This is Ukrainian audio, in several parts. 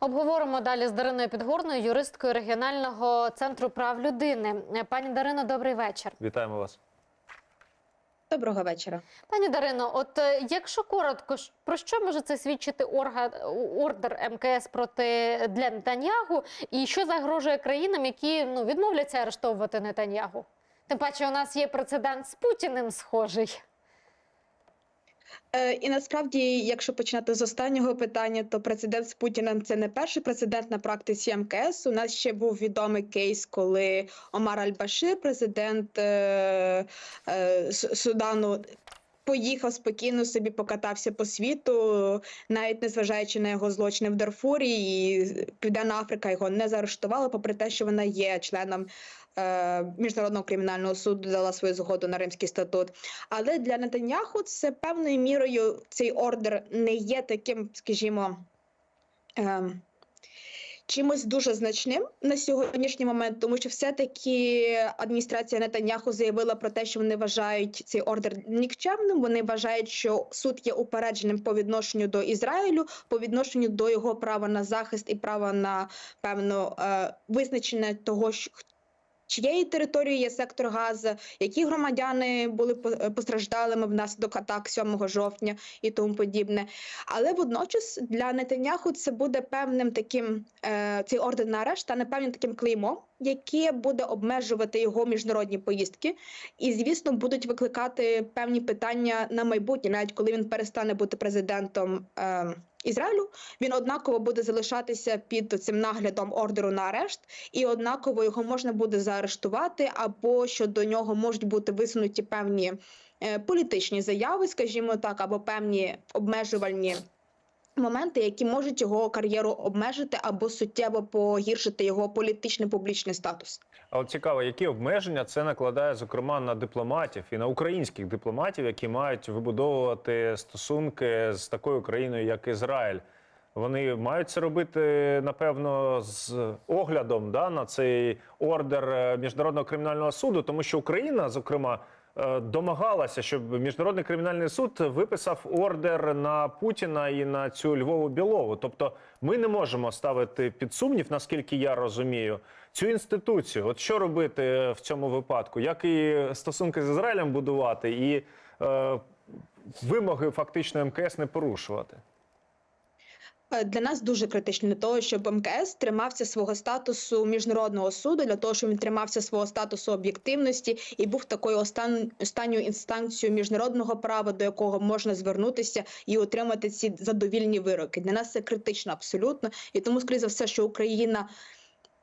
Обговоримо далі з Дариною Підгорною, юристкою регіонального центру прав людини. Е, Пані Дарино, добрий вечір. Вітаємо вас. Доброго вечора. Пані Дарино, от е, якщо коротко, про що може це свідчити орга, ордер МКС проти для Нетаньягу, і що загрожує країнам, які ну відмовляться арештовувати Нетаньягу? Тим паче, у нас є прецедент з Путіним схожий. Е, і насправді, якщо починати з останнього питання, то прецедент з Путіним це не перший прецедент на практиці МКС. У нас ще був відомий кейс, коли Омар Аль-Башир, президент е, е, Судану. Поїхав спокійно собі покатався по світу, навіть незважаючи на його злочини в Дарфурі, і Південна Африка його не заарештувала, попри те, що вона є членом міжнародного кримінального суду, дала свою згоду на Римський статут. Але для Нетаньяху це певною мірою цей ордер не є таким, скажімо. ем, Чимось дуже значним на сьогоднішній момент, тому що все-таки адміністрація Нетаньяху заявила про те, що вони вважають цей ордер нікчемним. Вони вважають, що суд є упередженим по відношенню до Ізраїлю, по відношенню до його права на захист і права на певно е, визначення того, що чиєї території є сектор Газа, які громадяни були е, постраждалими внаслідок атак 7 жовтня і тому подібне. Але водночас для Нетаняху це буде певним таким е, цей ордер на арешт стане певним таким клеймом, яке буде обмежувати його міжнародні поїздки, і звісно будуть викликати певні питання на майбутнє, навіть коли він перестане бути президентом. Е, Ізраїлю він однаково буде залишатися під цим наглядом ордеру на арешт, і однаково його можна буде заарештувати, або щодо нього можуть бути висунуті певні е, політичні заяви, скажімо так, або певні обмежувальні. Моменти, які можуть його кар'єру обмежити або суттєво погіршити його політичний публічний статус. А от цікаво, які обмеження це накладає, зокрема, на дипломатів і на українських дипломатів, які мають вибудовувати стосунки з такою країною, як Ізраїль. Вони мають це робити, напевно, з оглядом да, на цей ордер е, міжнародного кримінального суду, тому що Україна, зокрема, домагалася, щоб міжнародний кримінальний суд виписав ордер на Путіна і на цю Львову Білову. Тобто, ми не можемо ставити під сумнів, наскільки я розумію, цю інституцію. От що робити в цьому випадку? Як і стосунки з Ізраїлем будувати, і е, вимоги фактично МКС не порушувати. Е, Для нас дуже критично для того, щоб МКС тримався свого статусу міжнародного суду, для того, щоб він тримався свого статусу об'єктивності і був такою остан... останньою інстанцією міжнародного права, до якого можна звернутися і отримати ці задовільні вироки. Для нас це критично абсолютно, і тому, скоріше за все, що Україна.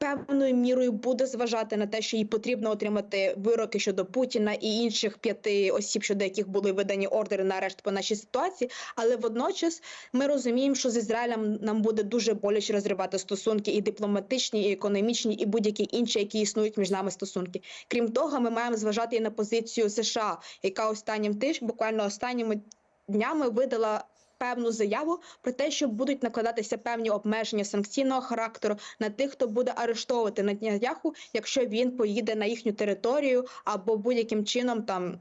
Певною мірою буде зважати на те, що їй потрібно отримати вироки щодо Путіна і інших п'яти осіб, щодо яких були видані ордери на арешт по нашій ситуації. Але водночас ми розуміємо, що з Ізраїлем нам буде дуже боляче розривати стосунки і дипломатичні, і економічні, і будь-які інші, які існують між нами стосунки. Крім того, ми маємо зважати і на позицію США, яка останнім тижнем, буквально останніми днями видала. Певну заяву про те, що будуть накладатися певні обмеження санкційного характеру на тих, хто буде арештовувати на днях, якщо він поїде на їхню територію або будь-яким чином там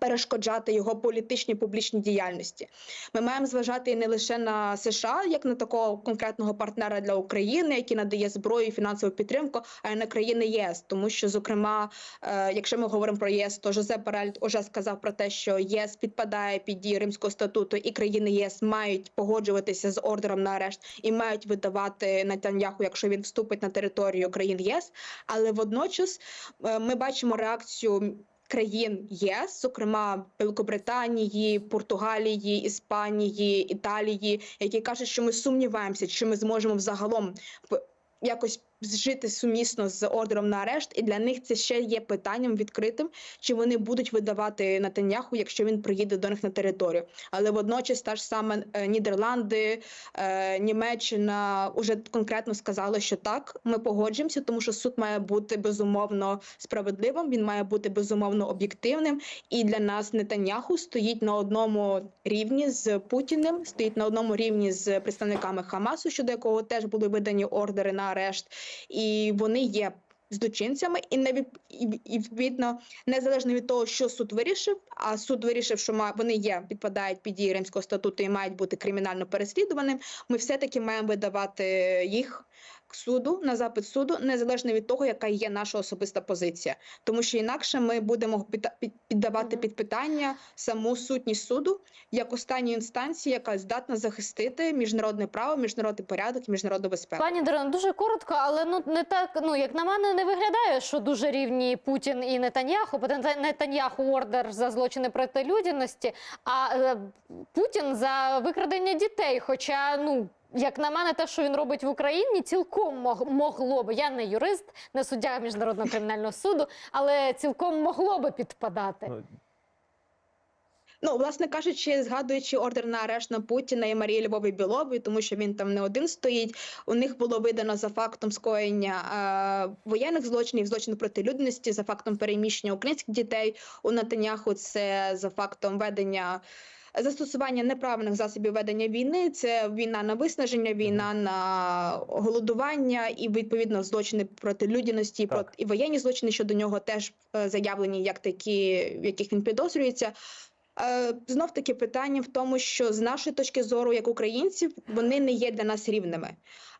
перешкоджати його політичній публічній діяльності. Ми маємо зважати не лише на США, як на такого конкретного партнера для України, який надає зброю і фінансову підтримку, а й на країни ЄС, тому що, зокрема, е, якщо ми говоримо про ЄС, то Жозеп Барель уже сказав про те, що ЄС підпадає під дії Римського статуту, і країни ЄС мають погоджуватися з ордером на арешт і мають видавати Нетаньяху, якщо він вступить на територію країн ЄС. Але водночас е, ми бачимо реакцію. Країн ЄС, зокрема Великобританії, Португалії, Іспанії, Італії, які кажуть, що ми сумніваємося, чи ми зможемо взагалом якось жити сумісно з ордером на арешт, і для них це ще є питанням відкритим, чи вони будуть видавати Натаняху, якщо він приїде до них на територію. Але водночас та ж саме Нідерланди, е, Німеччина вже конкретно сказали, що так, ми погоджуємося, тому що суд має бути безумовно справедливим, він має бути безумовно об'єктивним. І для нас Нетаньяху стоїть на одному рівні з Путіним, стоїть на одному рівні з представниками Хамасу, щодо якого теж були видані ордери на арешт, і вони є. злочинцями, і не відповідно незалежно від того, що суд вирішив. А суд вирішив, що вони є підпадають під дії Римського статуту і мають бути кримінально переслідуваним. Ми все таки маємо видавати їх суду на запит суду, незалежно від того, яка є наша особиста позиція, тому що інакше ми будемо піддавати під питання саму сутність суду як останньої інстанції, яка здатна захистити міжнародне право, міжнародний порядок міжнародну безпеку. Пані Дарино, дуже коротко, але ну не так. Ну як на мене, не виглядає, що дуже рівні Путін і Нетаньяху. Бо Нета- Нетаньяху ордер за злочини проти людяності, а е, Путін за викрадення дітей. Хоча, ну. Як на мене, те, що він робить в Україні, цілком могло би. Я не юрист, не суддя міжнародного кримінального суду, але цілком могло би підпадати. Ну, Ну, власне кажучи, згадуючи ордер на арешт на Путіна і Марії Львові Білової, тому що він там не один стоїть. У них було видано за фактом скоєння е, воєнних злочинів, злочинів проти людяності, за фактом переміщення українських дітей у Натаняху. Це за фактом ведення. Застосування неправильних засобів ведення війни це війна на виснаження, війна на голодування і відповідно злочини проти людяності, проти і воєнні злочини щодо нього теж е, заявлені як такі, в яких він підозрюється. Е, Знов таки питання в тому, що з нашої точки зору, як українців, вони не є для нас рівними.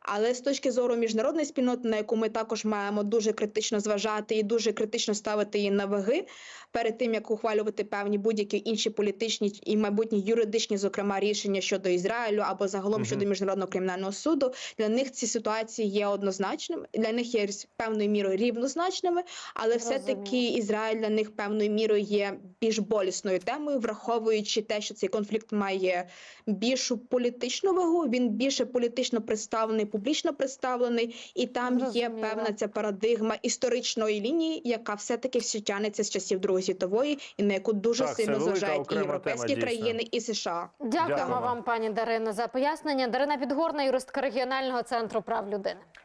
Але з точки зору міжнародної спільноти, на яку ми також маємо дуже критично зважати і дуже критично ставити її на ваги перед тим, як ухвалювати певні будь-які інші політичні і майбутні юридичні, зокрема, рішення щодо Ізраїлю або загалом Мгм. щодо міжнародного кримінального суду, для них ці ситуації є однозначними, для них є певною мірою рівнозначними, але все-таки Ізраїль для них певною мірою є більш болісною темою, враховуючи те, що цей конфлікт має більшу політичну вагу. Він більше політично представлений, публічно представлений, і там є певна ця парадигма історичної лінії, яка все-таки все тянеться з часів Другої світової, і на яку дуже Так, сильно зважають і європейські тема, країни, і США. Дякуємо Дякуємо. вам, пані Дарина, за пояснення. Дарина Підгорна, юристка регіонального центру прав людини.